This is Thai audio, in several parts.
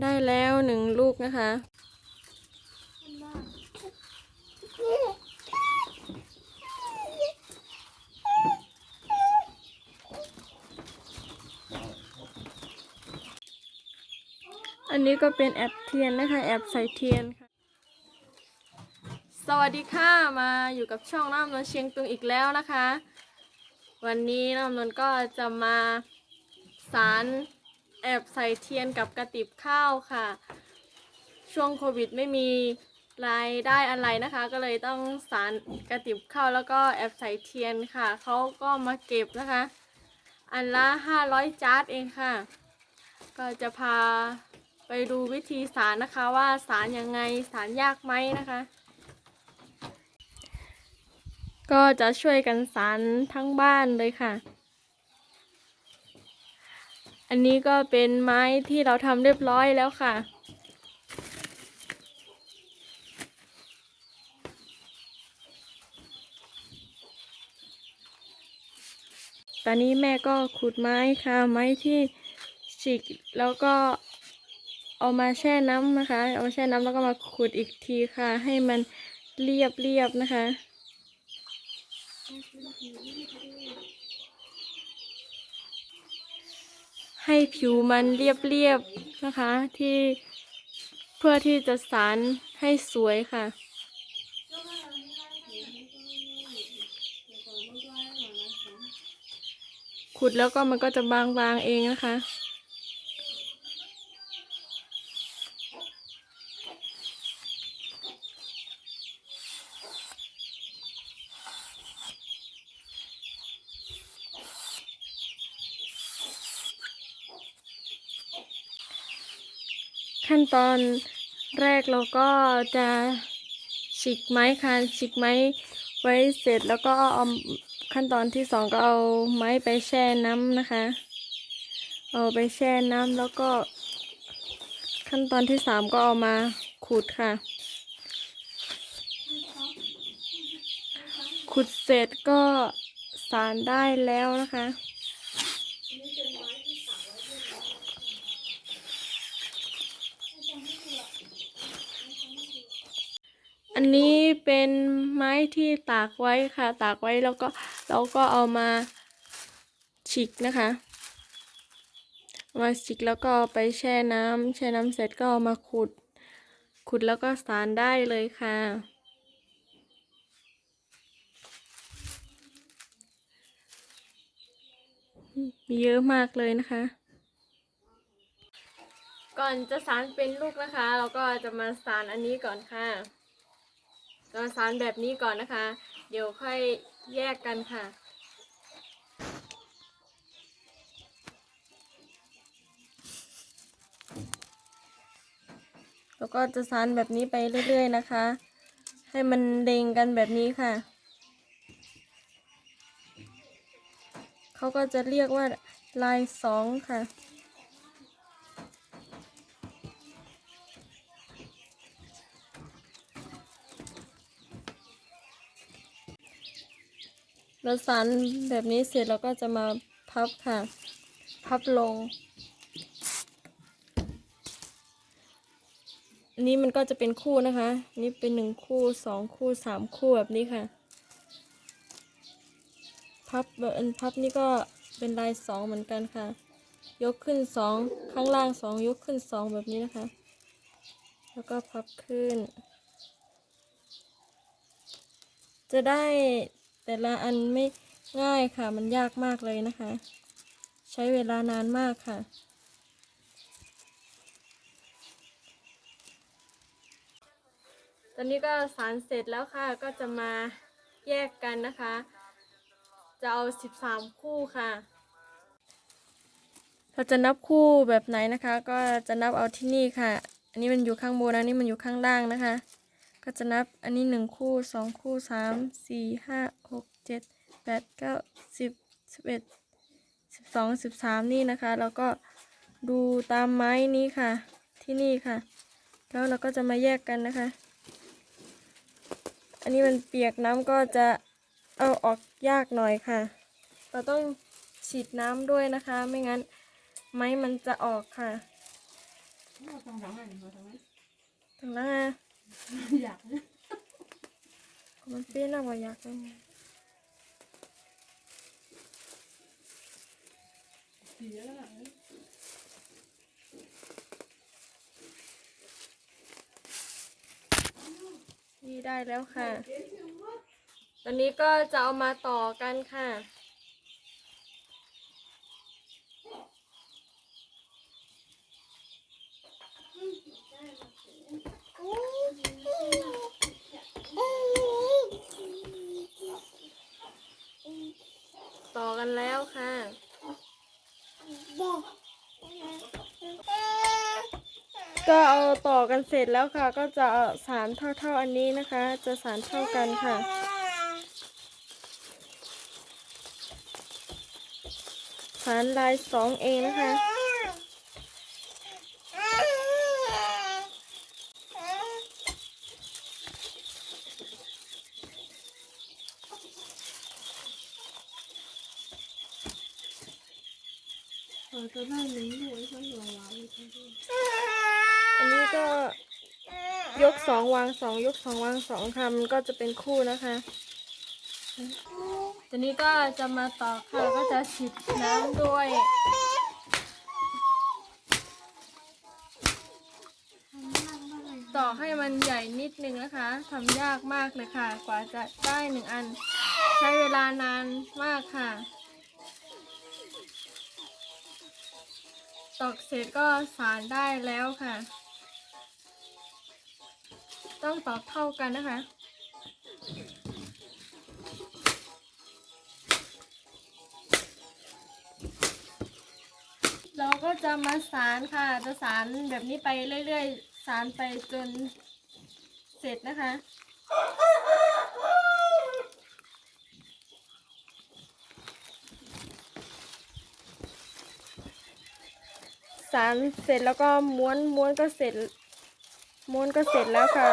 ได้แล้วหนึ่งลูกนะคะ อันนี้ก็เป็นแอปเทียนนะคะ แอปใส่เทียนค่ะ สวัสดีค่ะ มาอยู่กับช่องน้ำนวลเชียงตุงอีกแล้วนะคะ วันนี้น้ำนวลก็จะมาสาร แอบใส่เทียนกับกระติบข้าวค่ะ ช่วงโควิดไม่มีรายได้อะไรนะคะ ก็เลยต้องสารกระติบข้าวแล้วก็แอบใส่เทียนค่ะเขาก็มาเก็บนะคะ อันละ500จาร์ดเองค่ะ ก็จะพาไปดูวิธีสารนะคะว่าสารยังไงสารยากไหมนะคะ ก็จะช่วยกันสารทั้งบ้านเลยค่ะ อันนี้ก็เป็นไม้ที่เราทำเรียบร้อยแล้วค่ะ ตอนนี้แม่ก็ขุดไม้ค่ะ ไม้ที่ฉีกแล้วก็เอามาแช่น้ำนะคะ เอามาแช่น้ำแล้วก็มาขุดอีกทีค่ะ ให้มันเรียบเรียบๆนะคะ ให้ ผิวมันเรียบเรียบๆนะคะ ที่เพื่อที่จะสารให้สวยค่ะ ขุดแล้วก็มันก็จะบางๆเองนะคะ ตอนแรกเราก็จะฉีกไม้ค่ะฉีกไม้ไว้เสร็จแล้วก็เอาขั้นตอนที่สองก็เอาไม้ไปแช่น้ำนะคะ เอาไปแช่น้ำแล้วก็ ขั้นตอนที่สามก็เอามาขูดค่ะ ขุดเสร็จก็สารได้แล้วนะคะ อันนี้เป็นไม้ที่ตากไว้ค่ะ ตากไว้แล้วก็เราก็เอามาฉีกนะคะมาฉีกแล้วก็ไปแช่น้ำแช่น้ำเสร็จก็เอามาขุด ขุดแล้วก็สารได้เลยค่ะ มีเยอะมากเลยนะคะ ก่อนจะสารเป็นลูกนะคะ เราก็จะมาสารอันนี้ก่อนค่ะ ก็สารแบบนี้ก่อนนะคะ เดี๋ยวค่อยแยกกันค่ะแล้วก็จะสานแบบนี้ไปเรื่อยๆนะคะ ให้มันเด้งกันแบบนี้ค่ะ เขาก็จะเรียกว่าลายสองค่ะ เราสานแบบนี้เสร็จเราก็จะมาพับค่ะ พับลงอันนี้มันก็จะเป็นคู่นะคะ นี่เป็นหนึ่งคู่สองคู่สามคู่แบบนี้ค่ะ พับแบบอันพับนี่ก็เป็นลายสองเหมือนกันค่ะ ยกขึ้นสองข้างล่างสองยกขึ้นสองแบบนี้นะคะ แล้วก็พับขึ้น จะได้ แต่ละอันไม่ง่ายค่ะ มันยากมากเลยนะคะ ใช้เวลานานมากค่ะ ตอนนี้ก็สารเสร็จแล้วค่ะ ก็จะมาแยกกันนะคะ จะเอา 13 คู่ค่ะ เราจะนับคู่แบบไหนนะคะ ก็จะนับเอาที่นี่ค่ะ อันนี้มันอยู่ข้างบนอันนี้มันอยู่ข้างล่างนะคะ ก็จะนับอันนี้หนึ่งคู่สองคู่สามสี่ห้าหกเจ็ดแปดเก้าสิบสิบเอ็ดสิบสองสิบสามนี่นะคะ แล้วก็ดูตามไม้นี้ค่ะ ที่นี่ค่ะ แล้วเราก็จะมาแยกกันนะคะ อันนี้มันเปียกน้ำก็จะเอาออกยากหน่อยค่ะ เราต้องฉีดน้ำด้วยนะคะ ไม่งั้นไม้มันจะออกค่ะเราทำทำไมเราทำไมถึงแล้วไง อยากนะ มันเปรี้ยวน่ากว่ายากเลยเสียแล้วล่ะนี่ได้แล้วค่ะ ตอนนี้ก็จะเอามาต่อกันค่ะ ต่อกันแล้วค่ะ ก็เอาต่อกันเสร็จแล้วค่ะ ก็จะสารเท่าๆอันนี้นะคะ จะสารเท่ากันค่ะสารลายสองเองนะคะ ออตัวหน้าหนึ่งด้วยฉันละลายฉันด้วยอันนี้ก็ยกสองวางสองยกสองวางสองค่ะมันก็จะเป็นคู่นะคะตอนนี้ก็จะมาต่อค่ะก็จะฉีดน้ำด้วยต่อให้มันใหญ่นิดนึงนะคะทำยากมากเลยค่ะ กว่าจะได้หนึ่งอัน ใช้เวลานานมากค่ะ ตอกเสร็จก็สารได้แล้วค่ะ ต้องตอกเท่ากันนะคะ เราก็จะมาสารค่ะ จะสารแบบนี้ไปเรื่อยๆ สารไปจนเสร็จนะคะ สารเสร็จแล้วก็ม้วนม้วนก็เสร็จ ม้วนก็เสร็จแล้วค่ะ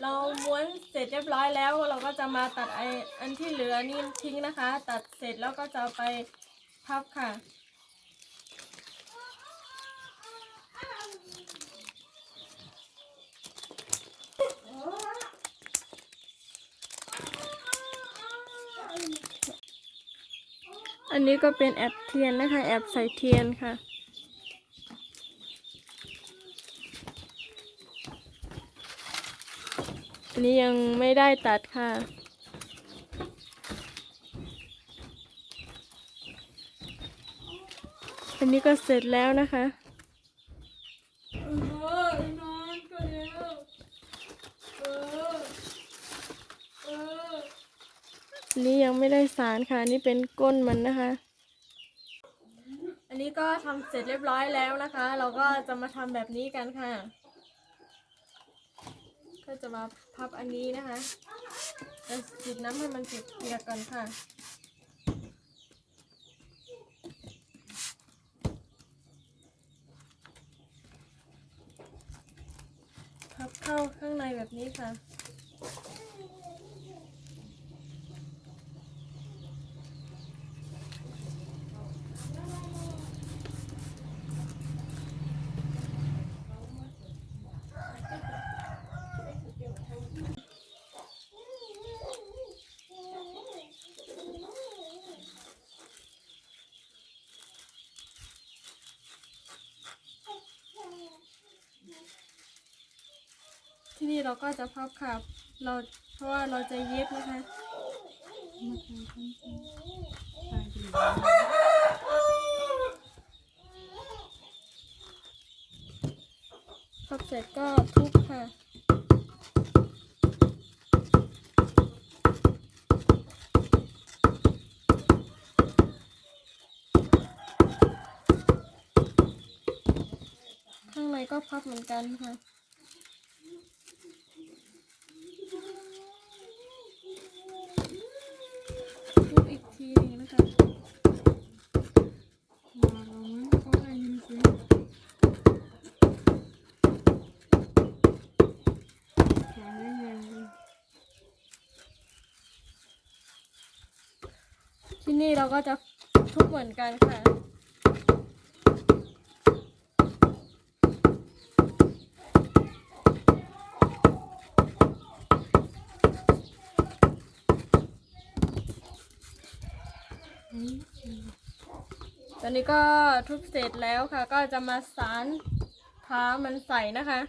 เราม้วนเสร็จเรียบร้อยแล้วเราก็จะมาตัดไออันที่เหลือนี่ทิ้งนะคะ ตัดเสร็จแล้วก็จะไปพับค่ะ อันนี้ก็เป็นแอบเทียนนะคะ แอบใส่เทียนค่ะ อันนี้ยังไม่ได้ตัดค่ะอันนี้ก็เสร็จแล้วนะคะ เออนอนก็เร็วเออเออ อั นี้ยังไม่ได้สารค่ะนนี้เป็นก้นมันนะคะ อันนี้ก็ทำเสร็จเรียบร้อยแล้วนะคะ เราก็จะมาทำแบบนี้กันค่ะ ก็จะมาพับอันนี้นะคะจะจิบน้ำให้มันเปียกก่อนค่ะพับเข้าข้างในแบบนี้ค่ะ นี่เราก็จะพับค่ะเราเพราะว่าเราจะเย็บนะคะพับเสร็จก็ทุบค่ะข้างในก็พับเหมือนกันค่ะ ทุบอีกทีหนึงนะคะ มาเราไหมเขาได้ยินเสียง นี่เราก็จะทุบเหมือนกันค่ะ ตอนนี้ก็ทุบเสร็จแล้วค่ะ ก็จะมาสารท้ามันใส่นะคะ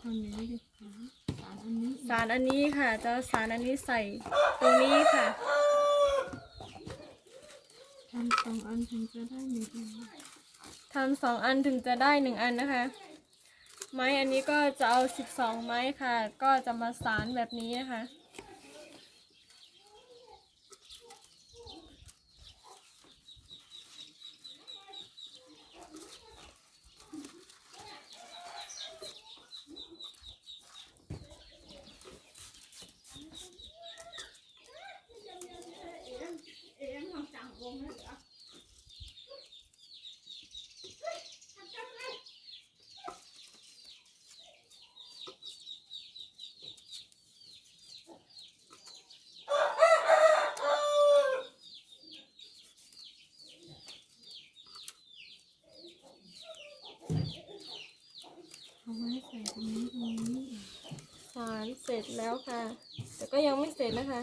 คนนี้ดีกว่าสารอันนี้สารอันนี้ค่ะ จะสารอันนี้ใส่ตรงนี้ค่ะทำสองอันถึงจะได้หนึ่งอันทำสองอันถึงจะได้หนึ่งอันนะคะ ไม้อันนี้ก็จะเอาสิบสองไม้ค่ะ ก็จะมาสารแบบนี้นะคะ เอาไว้ใส่ตรงนี้ตรงนี้ สา รเสร็จแล้วค่ะ แต่ก็ยังไม่เสร็จนะคะ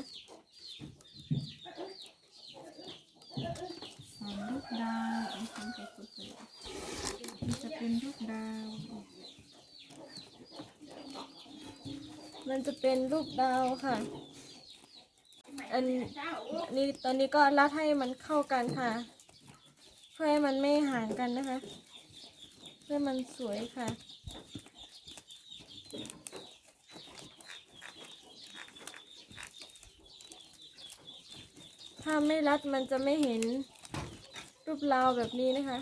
สารลูกดาวเอาสารไปกดเลยมันจะเป็นลูกดาว มันจะเป็นรูปดาวค่ะ อันนี้ตอนนี้ก็รัดให้มันเข้ากันค่ะ เพื่อให้มันไม่ห่างกันนะคะ เพื่อมันสวยค่ะ ถ้าไม่รัดมันจะไม่เห็นรูปราวแบบนี้นะคะ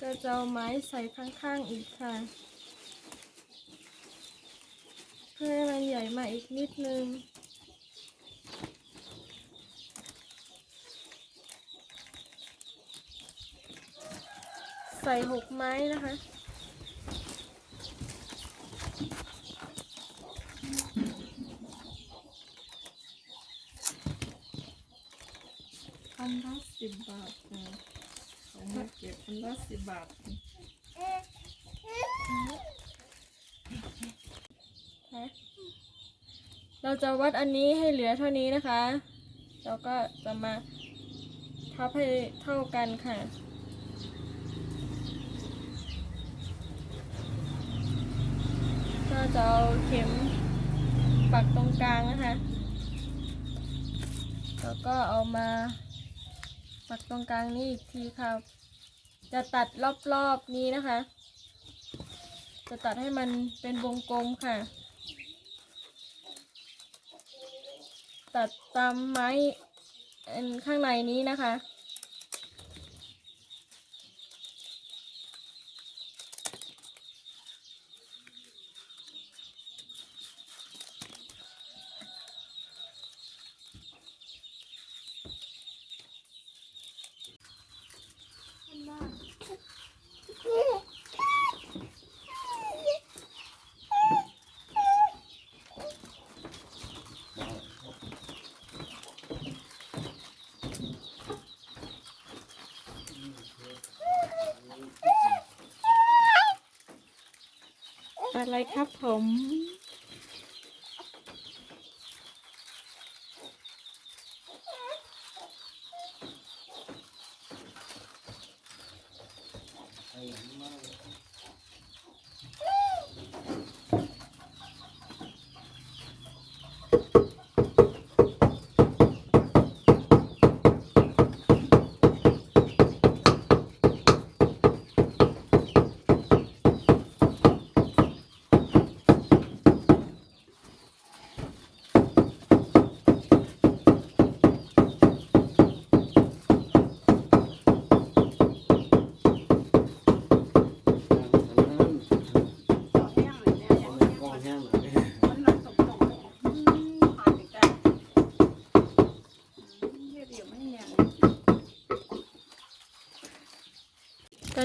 ก็จะเอาไม้ใส่ข้างๆอีกค่ะ เพื่อให้มันใหญ่มาอีกนิดนึงใส่หกไม้นะคะ อันละสิบบาทนะของมาเก็บอันละสิบบาทเราจะวัดอันนี้ให้เหลือเท่านี้นะคะ เราก็จะมาทับให้เท่ากันค่ะก็จะเอาเข็มปักตรงกลางนะคะ แล้วก็เอามา ปักตรงกลางนี่อีกทีค่ะ จะตัดรอบๆนี้นะคะ จะตัดให้มันเป็นวงกลมค่ะ ตัดตามไม้ข้างในนี้นะคะ อะไรครับผม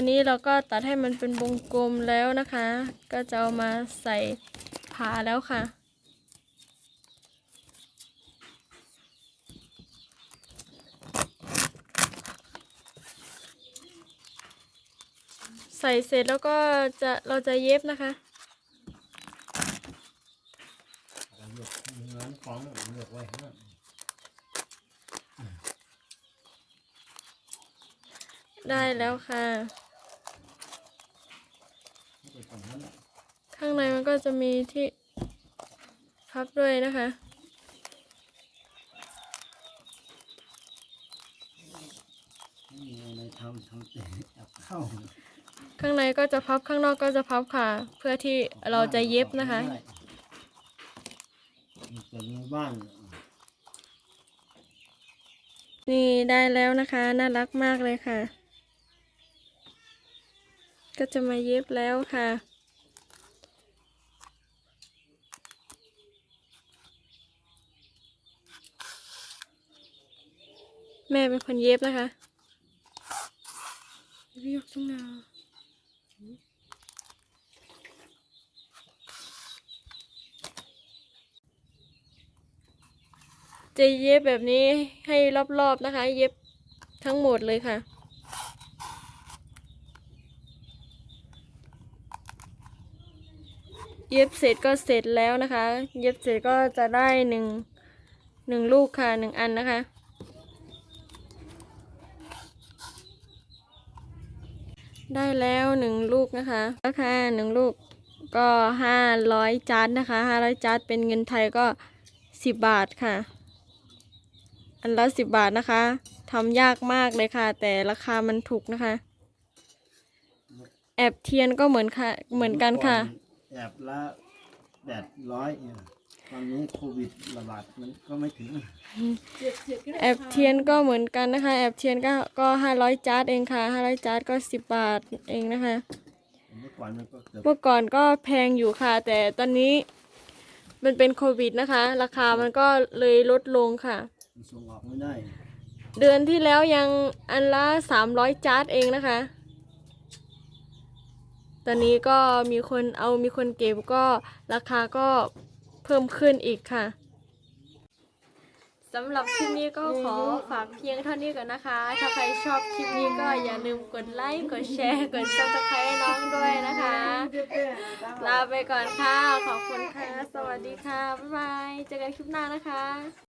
นนี้เราก็ตัดให้มันเป็นวงกลมแล้วนะคะ ก็จะเอามาใส่ผาแล้วค่ะ ใส่เสร็จแล้วก็จะเราจะเย็บนะคะเอาหยกเงินของหยกไว้ฮะได้แล้วค่ะ ไม่ไปตรงนั้นแหละ ข้างในมันก็จะมีที่พับด้วยนะคะไม่มีอะไรทำทำแต่จับเข้าข้างในก็จะพับข้างนอกก็จะพับค่ะ เพื่อที่เราจะเย็บนะคะมีแต่ในบ้านนี่ได้แล้วนะคะ น่ารักมากเลยค่ะ ก็จะมาเย็บแล้วค่ะ เป็นคนเย็บนะคะพี่ยกตั้งนาจะเย็บแบบนี้ให้รอบๆนะคะ เย็บทั้งหมดเลยค่ะเย็บเสร็จก็เสร็จแล้วนะคะ เย็บเสร็จก็จะได้หนึ่งหนึ่งลูกค่ะหนึ่งอันนะคะ ได้แล้วหนึ่งลูกนะคะราคาหนึ่งลูกก็ห้าร้อยจานนะคะห้าร้อยจานเป็นเงินไทยก็สิบบาทค่ะ อันละสิบบาทนะคะทำยากมากเลยค่ะ แต่ราคามันถูกนะคะ แอบเทียนก็เหมือนค่ะเหมือนกันค่ะ แอบละแปดร้อยเนี่ย ตอนนี้โควิดระบาดมันก็ไม่ถึงเจ็ดเจ็ดก็ได้แอบเทียนก็เหมือนกันนะคะ แอบเทียนก็ก็ห้าร้อยจาร์ดเองค่ะห้าร้อยจาร์ดก็สิบบาทเองนะคะ เมื่อก่อนมันก็เกือบเมื่อก่อนก็แพงอยู่ค่ะ แต่ตอนนี้มันเป็นโควิดนะคะ ราคามันก็เลยลดลงค่ะ ส่งออกไม่ได้เดือนที่แล้วยังอันละสามร้อยจาร์ดเองนะคะ ตอนนี้ก็มีคนเอามีคนเก็บก็ราคาก็เพิ่มขึ้นอีกค่ะสำหรับคลิปนี้ก็ขอฝากเพียงเท่านี้ก่อนนะคะ ถ้าใครชอบคลิปนี้ก็อย่าลืมกดไลค์ กดแชร์ กดซับสไครต์น้องด้วยนะคะ ลาไปก่อนค่ะ ขอบคุณค่ะ สวัสดีค่ะ บ๊ายบาย เจอกันคลิปหน้านะคะ